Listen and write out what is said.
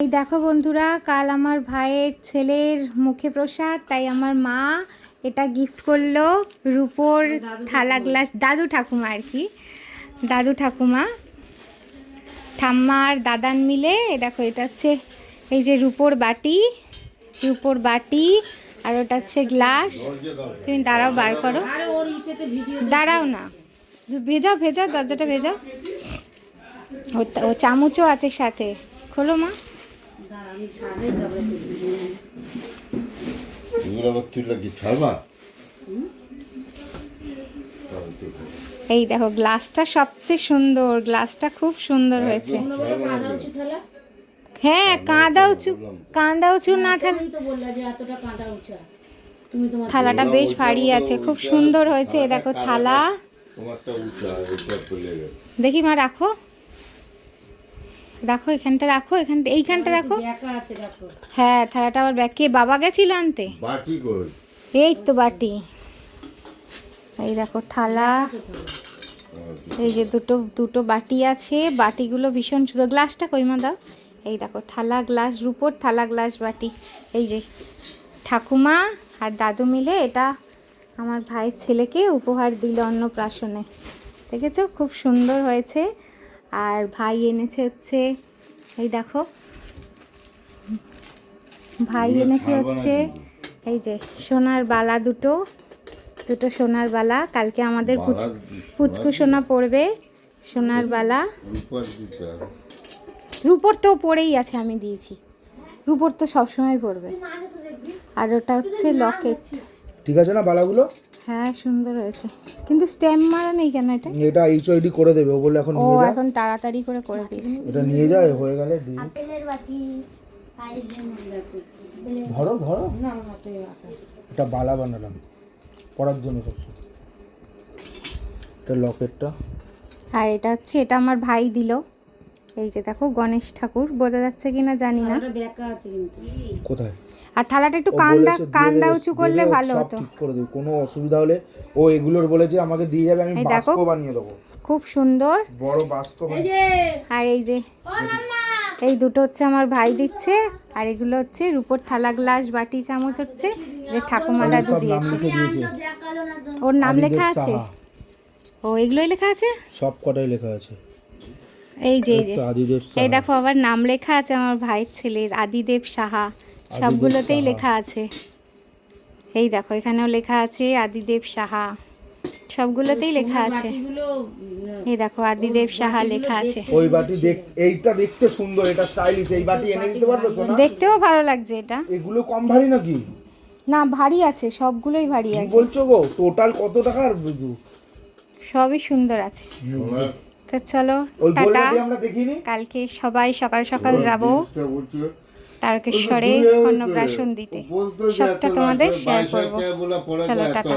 এই দেখো বন্ধুরা কাল আমার ভাইয়ের ছেলের মুখে প্রসাদ তাই আমার মা এটা গিফট করল রুপোর থালা গ্লাস দাদু ঠাকুমা আর কি। দাদু ঠাকুমা ঠাম্মা আর দাদান মিলে দেখো এটা হচ্ছে এই যে রুপোর বাটি রুপোর বাটি আর ওটা হচ্ছে গ্লাস তুমি দাঁড়াও বার করো। দাঁড়াও না। ভেজাও ভেজাও দরজাটা ভেজাও। ও চামচও আছে সাথে। খোলো মা। এই দেখো গ্লাসটা সবচেয়ে সুন্দর গ্লাসটা খুব সুন্দর হয়েছে। হ্যাঁ কাঁদা উঁচু কাঁদা উঁচু না থাকলে তুমি তো বললা যে এতটা কাঁদা উঁচা তুমি তোমার থালাটা বেশ ভারী আছে খুব সুন্দর হয়েছে এই দেখো থালা। দেখি মা রাখো। রাখো এখানটা রাখো এখানটা এইখানটা রাখো। আছে দেখো। হ্যাঁ থালাটা আবার ব্যাগ কে বাবা গেছিল আনতে? বাটি কই? এই তো বাটি। এই দেখো থালা। এই যে দুটো দুটো বাটি আছে বাটিগুলো ভীষণ সুন্দর। গ্লাসটা কইমা দাও। এই দেখো থালা গ্লাস রুপোর থালা গ্লাস বাটি। এই যে ঠাকুমা আর দাদু মিলে এটা আমার ভাইয়ের ছেলেকে উপহার দিল অন্নপ্রাশনে। দেখেছ? খুব সুন্দর হয়েছে। আর ভাই এনেছে হচ্ছে এই দেখো। ভাই এনেছে হচ্ছে এই যে সোনার বালা দুটো দুটো সোনার বালা। কালকে আমাদের পুচকু সোনা পড়বে সোনার বালা। রূপার রুপোর তো পরেই আছে আমি দিয়েছি। রুপোর তো সবসময় পড়বে। আর ওটা হচ্ছে লকেট। ঠিক আছে না বালাগুলো? হ্যাঁ সুন্দর হয়েছে। কিন্তু স্ট্যাম্প মারা নেই কেন এটা? এটা করে দেবে ও বলে এখন ও এখন তাড়াতাড়ি করে করে দিস এটা নিয়ে যায় হয়ে গেলে দিই ধরো ধরো। না হাতে এটা বালা বানালাম পড়ার জন্য এটা লকেটটা। আর এটা হচ্ছে এটা আমার ভাই দিল। এই যে দেখো গণেশ ঠাকুর বোঝা যাচ্ছে কিনা জানি না। কোথায়? আর থালাটা একটু কান্দা কান্দা উঁচু করলে ভালো হতো। ঠিক করে দেবে কোনো অসুবিধা হলে ও এগুলোর বলেছে আমাকে দিয়ে যাবে আমি। বাস্ক বানিয়ে দেবো। খুব সুন্দর। বড় বাস্ক আর এই যে এই দুটো হচ্ছে আমার ভাই দিচ্ছে আর এগুলো হচ্ছে রুপোর থালা গ্লাস বাটি চামচ হচ্ছে যে ঠাকুমা দাদু দিয়েছে। ওর নাম লেখা আছে? ও এগুলোই লেখা আছে? সব কটাই লেখা আছে। এই যে এই যে। এই দেখো আবার নাম লেখা আছে আমার ভাইয়ের ছেলের আদিদেব সাহা। সবগুলোতেই লেখা আছে। এই দেখো এখানেও লেখা আছে আদিদেব সাহা। সবগুলোতেই লেখা আছে। এই দেখো আদিদেব সাহা লেখা আছে। ওই বাটি দেখ এইটা দেখতে সুন্দর এটা স্টাইলিশ এই বাটি এনে দিতে পারবে তো না দেখতেও ভালো লাগছে এটা। এগুলো কম ভারী নাকি? না ভারী আছে সবগুলোই ভারী আছে। বলছো গো? টোটাল কত টাকার বুঝু? সবই সুন্দর আছে। তো চলো টাটা। আমরা দেখিনি? কালকে সবাই সকাল সকাল যাব। তারকেশ্বরে অন্নপ্রাশন দিতে সবটা তোমাদের শেয়ার করব চলো, টাটা।